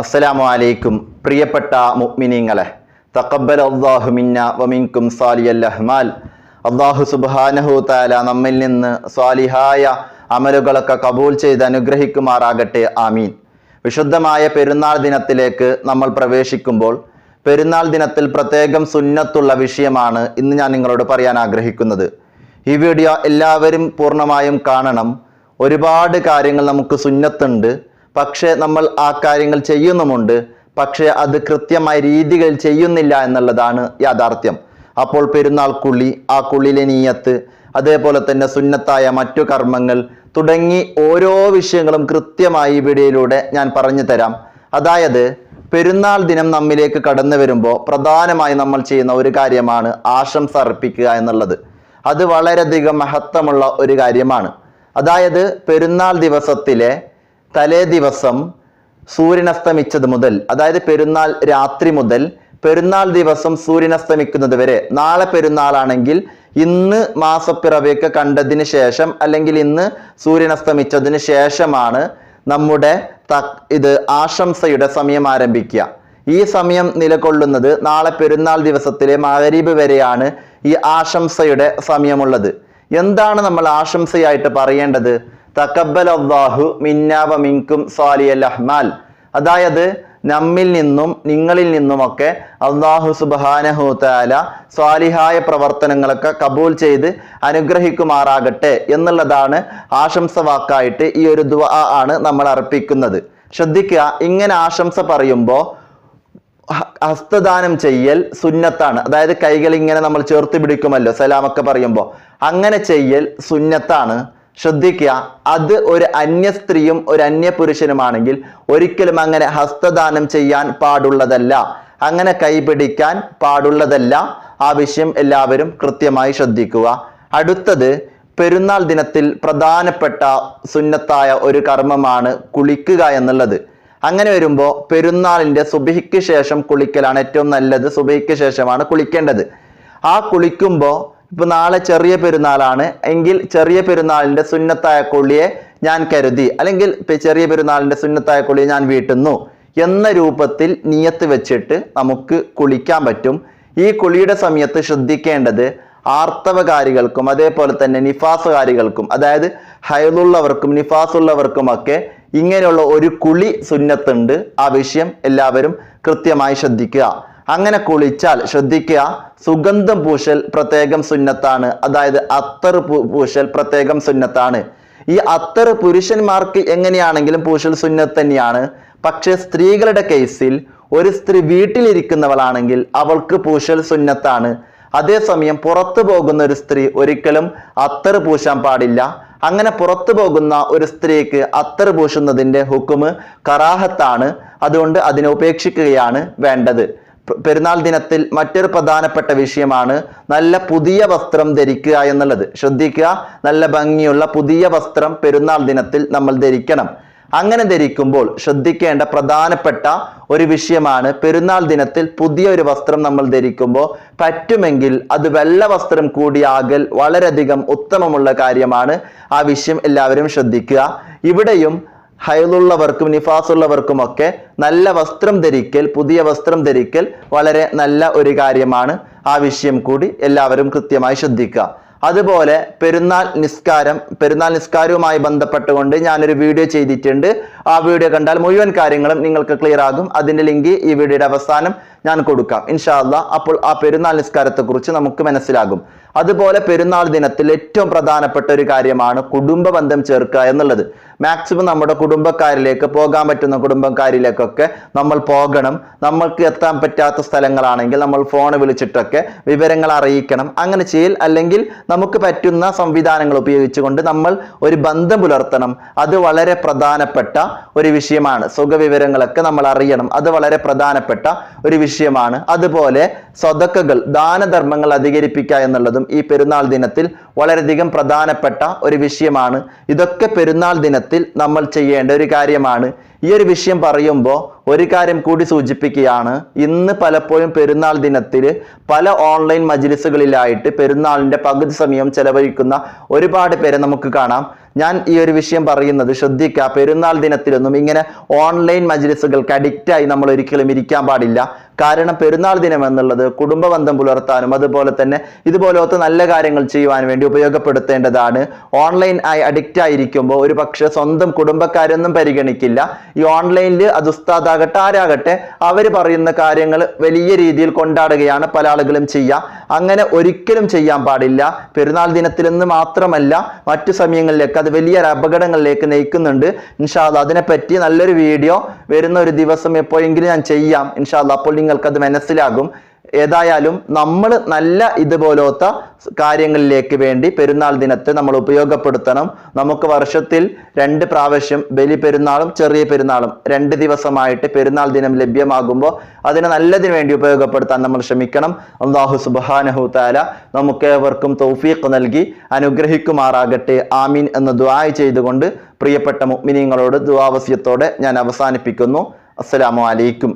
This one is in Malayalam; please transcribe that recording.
അസ്സലാമു അലൈക്കും പ്രിയപ്പെട്ട മുഅ്മിനീങ്ങളെ. തക്കബൽ അള്ളാഹു മിന്ന വമിൻകും സാലിയൽ അഹ്മാൽ അള്ളാഹു സുബാനഹു താല നമ്മിൽ നിന്ന് സ്വാലിഹായ അമലുകളൊക്കെ കബൂൽ ചെയ്ത് അനുഗ്രഹിക്കുമാറാകട്ടെ ആമീൻ. വിശുദ്ധമായ പെരുന്നാൾ ദിനത്തിലേക്ക് നമ്മൾ പ്രവേശിക്കുമ്പോൾ പെരുന്നാൾ ദിനത്തിൽ പ്രത്യേകം സുന്നത്തുള്ള വിഷയമാണ് ഇന്ന് ഞാൻ നിങ്ങളോട് പറയാൻ ആഗ്രഹിക്കുന്നത്. ഈ വീഡിയോ എല്ലാവരും പൂർണമായും കാണണം. ഒരുപാട് കാര്യങ്ങൾ നമുക്ക് സുന്നത്തുണ്ട്. പക്ഷേ നമ്മൾ ആ കാര്യങ്ങൾ ചെയ്യുന്നുമുണ്ട്. പക്ഷേ അത് കൃത്യമായ രീതികളിൽ ചെയ്യുന്നില്ല എന്നുള്ളതാണ് യാഥാർത്ഥ്യം. അപ്പോൾ പെരുന്നാൾ കുളി ആ കുള്ളിലെ നീയത്ത് അതേപോലെ തന്നെ സുന്നത്തായ മറ്റു കർമ്മങ്ങൾ തുടങ്ങി ഓരോ വിഷയങ്ങളും കൃത്യമായി വീഡിയോയിലൂടെ ഞാൻ പറഞ്ഞു തരാം. അതായത് പെരുന്നാൾ ദിനം നമ്മിലേക്ക് കടന്നു വരുമ്പോൾ പ്രധാനമായി നമ്മൾ ചെയ്യുന്ന ഒരു കാര്യമാണ് ആശംസ അർപ്പിക്കുക എന്നുള്ളത്. അത് വളരെയധികം മഹത്വമുള്ള ഒരു കാര്യമാണ്. അതായത് പെരുന്നാൾ ദിവസത്തിലെ തലേ ദിവസം സൂര്യനസ്തമിച്ചത് മുതൽ അതായത് പെരുന്നാൾ രാത്രി മുതൽ പെരുന്നാൾ ദിവസം സൂര്യനസ്തമിക്കുന്നത് വരെ നാളെ പെരുന്നാളാണെങ്കിൽ ഇന്ന് മാസപ്പിറവിയൊക്കെ കണ്ടതിന് ശേഷം അല്ലെങ്കിൽ ഇന്ന് സൂര്യനസ്തമിച്ചതിന് ശേഷമാണ് നമ്മുടെ ഇത് ആശംസയുടെ സമയം ആരംഭിക്കുക. ഈ സമയം നിലകൊള്ളുന്നത് നാളെ പെരുന്നാൾ ദിവസത്തിലെ മകരീബ് വരെയാണ് ഈ ആശംസയുടെ സമയമുള്ളത്. എന്താണ് നമ്മൾ ആശംസയായിട്ട് പറയേണ്ടത്? തക്കബൽ അള്ളാഹു മിന്നാവ മിൻകും സാലിയൽ അഹ്മാൽ. അതായത് നമ്മിൽ നിന്നും നിങ്ങളിൽ നിന്നുമൊക്കെ അള്ളാഹു സുബാനഹു താല സ്വാലിഹായ പ്രവർത്തനങ്ങളൊക്കെ കബൂൽ ചെയ്ത് അനുഗ്രഹിക്കുമാറാകട്ടെ എന്നുള്ളതാണ് ആശംസ വാക്കായിട്ട് ഈ ഒരു ദ ആണ് നമ്മൾ അർപ്പിക്കുന്നത്. ശ്രദ്ധിക്കുക ഇങ്ങനെ ആശംസ പറയുമ്പോൾ ഹസ്തദാനം ചെയ്യൽ സുന്നത്താണ്. അതായത് കൈകൾ ഇങ്ങനെ നമ്മൾ ചേർത്ത് പിടിക്കുമല്ലോ സലാമൊക്കെ പറയുമ്പോൾ അങ്ങനെ ചെയ്യൽ സുന്നത്താണ്. ശ്രദ്ധിക്കുക. അത് ഒരു അന്യ സ്ത്രീയും ഒരു അന്യ പുരുഷനുമാണെങ്കിൽ ഒരിക്കലും അങ്ങനെ ഹസ്തദാനം ചെയ്യാൻ പാടുള്ളതല്ല. അങ്ങനെ കൈപിടിക്കാൻ പാടുള്ളതല്ല. ആ വിഷയം എല്ലാവരും കൃത്യമായി ശ്രദ്ധിക്കുക. അടുത്തത് പെരുന്നാൾ ദിനത്തിൽ പ്രധാനപ്പെട്ട സുന്നത്തായ ഒരു കർമ്മമാണ് കുളിക്കുക എന്നുള്ളത്. അങ്ങനെ വരുമ്പോൾ പെരുന്നാളിന്റെ സുബഹിക്ക് ശേഷം കുളിക്കലാണ് ഏറ്റവും നല്ലത്. സുബഹിക്ക് ശേഷമാണ് കുളിക്കേണ്ടത്. ആ കുളിക്കുമ്പോൾ ഇപ്പൊ നാളെ ചെറിയ പെരുന്നാളാണ്. എങ്കിൽ ചെറിയ പെരുന്നാളിന്റെ സുന്നത്തായ കൊള്ളിയെ ഞാൻ കരുതി. അല്ലെങ്കിൽ ചെറിയ പെരുന്നാളിന്റെ സുന്നത്തായ കൊള്ളിയെ ഞാൻ വീട്ടുന്നു. എന്ന രൂപത്തിൽ നിയത്ത് വെച്ചിട്ട് നമുക്ക് കുളിക്കാൻ പറ്റും. ഈ കുളിയുടെ സമയത്ത് ശ്രദ്ധിക്കേണ്ടത് ആർത്തവകാരികൾക്കും അതേപോലെ തന്നെ നിഫാസുകാരികൾക്കും അതായത് ഹൈദുള്ളവർക്കും നിഫാസുള്ളവർക്കുമൊക്കെ ഇങ്ങനെയുള്ള ഒരു കുളി സുന്നത്തുണ്ട്. ആ വിഷയം എല്ലാവരും കൃത്യമായി ശ്രദ്ധിക്കുക. അങ്ങനെ കുളിച്ചാൽ ശ്രദ്ധിക്കുക സുഗന്ധം പൂശൽ പ്രത്യേകം സുന്നത്താണ്. അതായത് അത്തർ പൂശൽ പ്രത്യേകം സുന്നത്താണ്. ഈ അത്തർ പുരുഷന്മാർക്ക് എങ്ങനെയാണെങ്കിലും പൂശൽ സുന്നത്ത് തന്നെയാണ്. പക്ഷെ സ്ത്രീകളുടെ കേസിൽ ഒരു സ്ത്രീ വീട്ടിലിരിക്കുന്നവളാണെങ്കിൽ അവൾക്ക് പൂശൽ സുന്നത്താണ്. അതേസമയം പുറത്തു പോകുന്ന ഒരു സ്ത്രീ ഒരിക്കലും അത്തർ പൂശാൻ പാടില്ല. അങ്ങനെ പുറത്തു പോകുന്ന ഒരു സ്ത്രീക്ക് അത്തർ പൂശുന്നതിന്റെ ഹുക്കുമ് കറാഹത്താണ്. അതുകൊണ്ട് അതിനെ ഉപേക്ഷിക്കുകയാണ് വേണ്ടത്. പെരുന്നാൾ ദിനത്തിൽ മറ്റൊരു പ്രധാനപ്പെട്ട വിഷയമാണ് നല്ല പുതിയ വസ്ത്രം ധരിക്കുക എന്നുള്ളത്. ശ്രദ്ധിക്കുക നല്ല ഭംഗിയുള്ള പുതിയ വസ്ത്രം പെരുന്നാൾ ദിനത്തിൽ നമ്മൾ ധരിക്കണം. അങ്ങനെ ധരിക്കുമ്പോൾ ശ്രദ്ധിക്കേണ്ട പ്രധാനപ്പെട്ട ഒരു വിഷയമാണ് പെരുന്നാൾ ദിനത്തിൽ പുതിയ ഒരു വസ്ത്രം നമ്മൾ ധരിക്കുമ്പോൾ പറ്റുമെങ്കിൽ അത് വെള്ള വസ്ത്രം കൂടിയാകൽ വളരെയധികം ഉത്തമമുള്ള കാര്യമാണ്. ആ വിഷയം എല്ലാവരും ശ്രദ്ധിക്കുക. ഇവിടെയും ഹൈലുള്ളവർക്കും നിഫാസുള്ളവർക്കും ഒക്കെ നല്ല വസ്ത്രം ധരിക്കൽ പുതിയ വസ്ത്രം ധരിക്കൽ വളരെ നല്ല ഒരു കാര്യമാണ്. ആ വിഷയം കൂടി എല്ലാവരും കൃത്യമായി ശ്രദ്ധിക്കുക. അതുപോലെ പെരുന്നാൾ നിസ്കാരം പെരുന്നാൾ നിസ്കാരവുമായി ബന്ധപ്പെട്ടുകൊണ്ട് ഞാനൊരു വീഡിയോ ചെയ്തിട്ടുണ്ട്. ആ വീഡിയോ കണ്ടാൽ മുഴുവൻ കാര്യങ്ങളും നിങ്ങൾക്ക് ക്ലിയർ ആകും. അതിന്റെ ലിങ്ക് ഈ വീഡിയോയുടെ അവസാനം ഞാൻ കൊടുക്കാം. ഇൻഷാല്ല അപ്പോൾ ആ പെരുന്നാൾ നിസ്കാരത്തെക്കുറിച്ച് നമുക്ക് മനസ്സിലാകും. അതുപോലെ പെരുന്നാൾ ദിനത്തിൽ ഏറ്റവും പ്രധാനപ്പെട്ട ഒരു കാര്യമാണ് കുടുംബ ബന്ധം ചേർക്കുക എന്നുള്ളത്. മാക്സിമം നമ്മുടെ കുടുംബക്കാരിലേക്ക് പോകാൻ പറ്റുന്ന കുടുംബക്കാരിലേക്കൊക്കെ നമ്മൾ പോകണം. നമ്മൾക്ക് എത്താൻ പറ്റാത്ത സ്ഥലങ്ങളാണെങ്കിൽ നമ്മൾ ഫോൺ വിളിച്ചിട്ടൊക്കെ വിവരങ്ങൾ അറിയിക്കണം. അങ്ങനെ ചെയ്യൽ അല്ലെങ്കിൽ നമുക്ക് പറ്റുന്ന സംവിധാനങ്ങൾ ഉപയോഗിച്ചുകൊണ്ട് നമ്മൾ ഒരു ബന്ധം പുലർത്തണം. അത് വളരെ പ്രധാനപ്പെട്ട ഒരു വിഷയമാണ്. സുഖവിവരങ്ങളൊക്കെ നമ്മൾ അറിയണം. അത് വളരെ പ്രധാനപ്പെട്ട ഒരു വിഷയമാണ്. അതുപോലെ സ്വതക്കകൾ ദാനധർമ്മങ്ങൾ അധികരിപ്പിക്കുക എന്നുള്ളതും ഈ പെരുന്നാൾ ദിനത്തിൽ വളരെയധികം പ്രധാനപ്പെട്ട ഒരു വിഷയമാണ്. ഇതൊക്കെ പെരുന്നാൾ ദിനത്തിൽ നമ്മൾ ചെയ്യേണ്ട ഒരു കാര്യമാണ്. ഈ ഒരു വിഷയം പറയുമ്പോൾ ഒരു കാര്യം കൂടി സൂചിപ്പിക്കുകയാണ്. ഇന്ന് പലപ്പോഴും പെരുന്നാൾ ദിനത്തിൽ പല ഓൺലൈൻ മജിലിസുകളിലായിട്ട് പെരുന്നാളിന്റെ പകുതി സമയം ചെലവഴിക്കുന്ന ഒരുപാട് പേരെ നമുക്ക് കാണാം. ഞാൻ ഈ ഒരു വിഷയം പറയുന്നത് ശ്രദ്ധിക്കുക. പെരുന്നാൾ ദിനത്തിലൊന്നും ഇങ്ങനെ ഓൺലൈൻ മജിലിസുകൾക്ക് അഡിക്റ്റായി നമ്മൾ ഒരിക്കലും ഇരിക്കാൻ പാടില്ല. കാരണം പെരുന്നാൾ ദിനം എന്നുള്ളത് കുടുംബ ബന്ധം പുലർത്താനും അതുപോലെ തന്നെ ഇതുപോലത്തെ നല്ല കാര്യങ്ങൾ ചെയ്യുവാൻ വേണ്ടി ഉപയോഗപ്പെടുത്തേണ്ടതാണ്. ഓൺലൈൻ ആയി അഡിക്റ്റ് ആയിരിക്കുമ്പോൾ ഒരു പക്ഷെ സ്വന്തം കുടുംബക്കാരൊന്നും പരിഗണിക്കില്ല. ഈ ഓൺലൈനിൽ അത് ഉസ്താദാകട്ടെ ആരാകട്ടെ അവർ പറയുന്ന കാര്യങ്ങൾ വലിയ രീതിയിൽ കൊണ്ടാടുകയാണ് പല ആളുകളും ചെയ്യുക. അങ്ങനെ ഒരിക്കലും ചെയ്യാൻ പാടില്ല. പെരുന്നാൾ ദിനത്തിൽ നിന്ന് മാത്രമല്ല മറ്റു സമയങ്ങളിലേക്ക് അത് വലിയ അപകടങ്ങളിലേക്ക് നയിക്കുന്നുണ്ട്. ഇൻഷാല്ല അതിനെപ്പറ്റി നല്ലൊരു വീഡിയോ വരുന്ന ഒരു ദിവസം എപ്പോഴെങ്കിലും ഞാൻ ചെയ്യാം. ഇൻഷാല്ല അപ്പോൾ നിങ്ങൾക്കത് മനസ്സിലാകും. ഏതായാലും നമ്മൾ നല്ല ഇതുപോലത്തെ കാര്യങ്ങളിലേക്ക് വേണ്ടി പെരുന്നാൾ ദിനത്തെ നമ്മൾ ഉപയോഗപ്പെടുത്തണം. നമുക്ക് വർഷത്തിൽ രണ്ട് പ്രാവശ്യം ബലി പെരുന്നാളും ചെറിയ പെരുന്നാളും രണ്ട് ദിവസമായിട്ട് പെരുന്നാൾ ദിനം ലഭ്യമാകുമ്പോൾ അതിനെ നല്ലതിന് വേണ്ടി ഉപയോഗപ്പെടുത്താൻ നമ്മൾ ശ്രമിക്കണം. അള്ളാഹു സുബാനഹു താല നമുക്ക് ഏവർക്കും തൗഫീഖ് നൽകി അനുഗ്രഹിക്കുമാറാകട്ടെ. ആമീൻ എന്ന് ദുആ ചെയ്തുകൊണ്ട് പ്രിയപ്പെട്ട മുഅ്മിനീങ്ങളോട് ദുആവസ്യത്തോടെ ഞാൻ അവസാനിപ്പിക്കുന്നു. അസ്സലാമു അലൈക്കും.